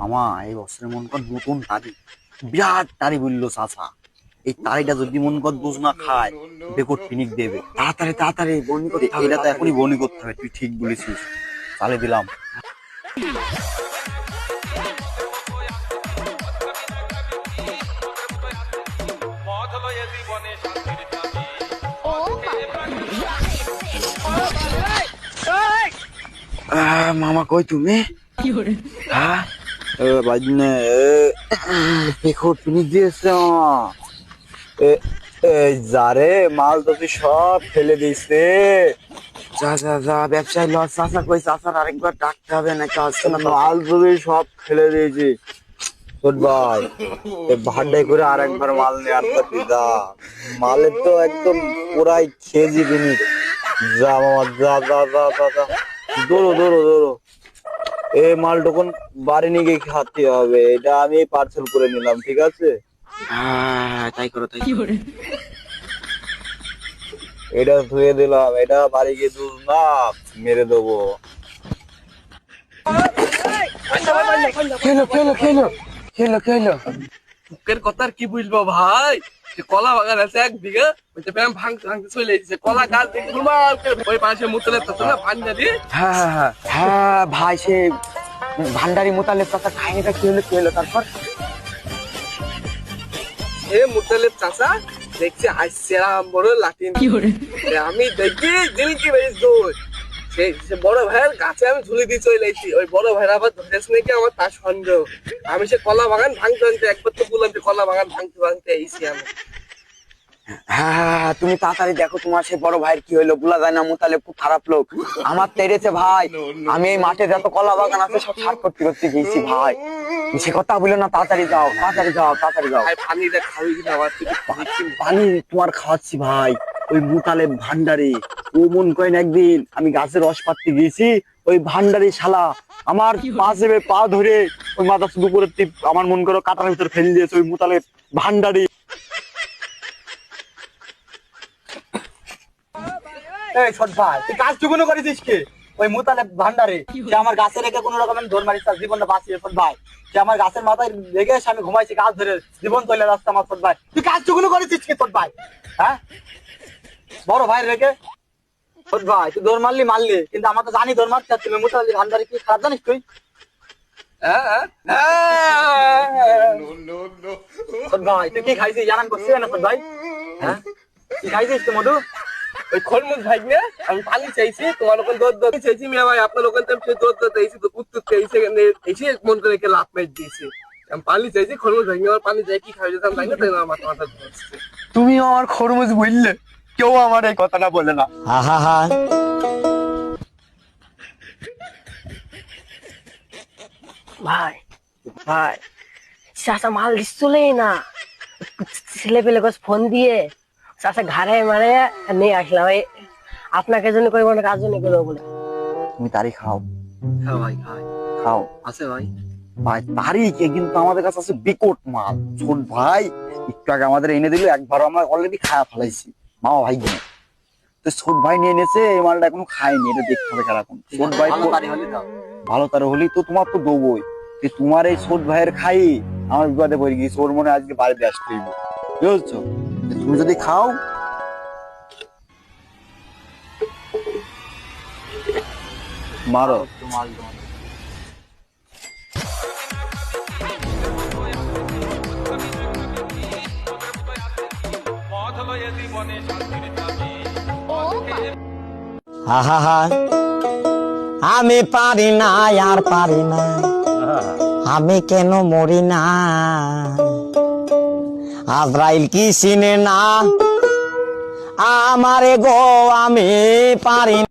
মামা এই বছরে মন কর নতুন তারি বিরাট তারি বলল চাচা এই তারিটা যদি মন কর দোষ না খায় বেকট পিনিক দেবে। তাড়াতাড়ি তাড়াতাড়ি বনি করতে হবে। এটা তো এখনই বনি করতে হবে তুই ঠিক বলেছিস। চালে দিলাম। মামা কই তুমি? হ্যাঁ? দিয়েছে মাল তো তুই সব ফেলে আসছে না? মাল তো তুই সব ফেলে দিয়েছি। ভাই ভাড্ডাই করে আরেকবার মাল নিয়ে তুই যা। মালের তো একদম পুরাই খেয়ে দিনি যা, মামা, যা যা যা যা দৌড়ো দৌড়ো দৌড়ো এই মাল টোকন বাড়ি নিয়ে গিয়ে খাতে হবে। এটা আমি পার্সেল করে নিলাম ঠিক আছে? হ্যাঁ তাই করো তাই এটা ধুয়ে দিলাম এটা বাড়ি গিয়ে দুধ না মেরে দেবো। খেলো খেলো খেলো খেলো খেলো। বুকের কথা আর কি বুঝব ভাই? কলা বাগান আছে এক বিঘা ওইটা প্রেম ভাঙতে ভাঙতে চলে এসেছে। কলা গাছ দেখে ওই পাশে মুতলে তো না হ্যাঁ হ্যাঁ হ্যাঁ। হ্যাঁ ভাই সে ভান্ডারি মোতালের কথা কাহিনীটা কি হলো কি হলো তারপর? এ মুতলের চাষা দেখছে আসছে বড় লাঠিন এ আমি দেখি দিলকি বেশ দৌড় সেই বড় ভাইয়ের গাছে আমি ঝুলি দিয়ে চলে এসেছি। ওই বড় ভাইয়ের আবার ধরেছ নাকি আমার তার সন্দেহ। আমি সে কলা বাগান ভাঙতে ভাঙতে একবার তো বললাম যে কলা বাগান ভাঙতে আমি। হ্যাঁ হ্যাঁ, হ্যাঁ, তুমি তাড়াতাড়ি দেখো তোমার সে বড় ভাইয়ের কি হলো বলা যায় না মোতালে খুব খারাপ লোক। আমার তেড়েছে ভাই। আমি এই মাঠে যত কলা বাগান আছে সব সার করতে করতে গেছি ভাই। সে কথা বলো না তাড়াতাড়ি যাও তাড়াতাড়ি যাও তাড়াতাড়ি যাও। খাওয়াই পানি তোমার খাওয়াচ্ছি ভাই। ওই মুতালে ভান্ডারি। ও মন করেন একদিন আমি গাছের রস পাততে গিয়েছি ওই ভান্ডারি শালা আমার পা চেপে পা ধরে ওই মাথা শুধু করে আমার মন করো কাটার ভিতরে ফেলে দিয়েছে ওই মুতালে ভান্ডারি। এই ছোট ভাই তুই কাজ টুকুনো করেছিস কি? ওই মুতালে ভান্ডারে সে আমার গাছে রেখে কোনো রকমের ধর মারিস তার জীবনটা বাঁচিয়ে ছোট ভাই সে আমার গাছের মাথায় লেগে এসে আমি ঘুমাইছি গাছ ধরে জীবন চলে যাচ্ছে আমার ছোট ভাই। তুই কাজ টুকুনো করেছিস কি ছোট ভাই? হ্যাঁ? বড় ভাই রেখে? ছোট ভাই তুই দৌড় মারলি মারলি। কিন্তু আমার তো জানি দৌড় মারতে তুমি মুতালি ভান্ডারে কি খারাপ জানিস তুই? হ্যাঁ হ্যাঁ ছোট ভাই তুই কি খাইছিস? জানান করছিস না ছোট ভাই? হ্যাঁ? কি খাইছিস তুই মধু? ওই খরমুজ ভাই আমি পানি চাইছি তোমার ওখানে দৌড় দৌড় চাইছি। মিয়া ভাই আপনার ওখানে তো আমি চাইছি তো উত্তর চাইছি এখানে এসে মন করে রেখে লাভ মেট দিয়েছি। আমি পানি চাইছি খরমুজ ভাই আমার পানি চাই কি খাই যেতাম তাই না তাই আমার মাথা তুমি আমার খরমুজ বললে কেউ আমার এই কথাটা বলে না। ভাই ভাই চাষা মাল দিচ্ছলেই না। ছেলে পেলে ফোন দিয়ে চাষা ঘাড়ে মারে নিয়ে আসলাম। এই আপনাকে জন্য করে মনে কাজ জন্য করব বলে? তুমি তারি খাও। হ্যাঁ ভাই ভাই। খাও। আছে ভাই। ভাই তারিখে কিন্তু আমাদের কাছে আছে বিকট মাল। ছোট ভাই একটু আগে আমাদের এনে দিল একবার আমরা অলরেডি খায়া ফেলাইছি। মামা ভাই কিনে তো ছোট ভাই নিয়ে এনেছে এই মালটা এখনও খায়নি এটা দেখতে হবে কেরকম ছোট ভাই ভালো তার হলি তো। তোমার তো দেবই। যে তোমার এই ছোট ভাইয়ের খাই আমার বিপদে পড়ে গিয়েছে ওর মনে আজকে বাড়িতে আসতে হইব বুঝছ? তুমি যদি খাও মারো। আহা আমি পারি না আর পারি না। আমি কেন মরি না? আজরাইল কি চিনে না? আমারে গো আমি পারি না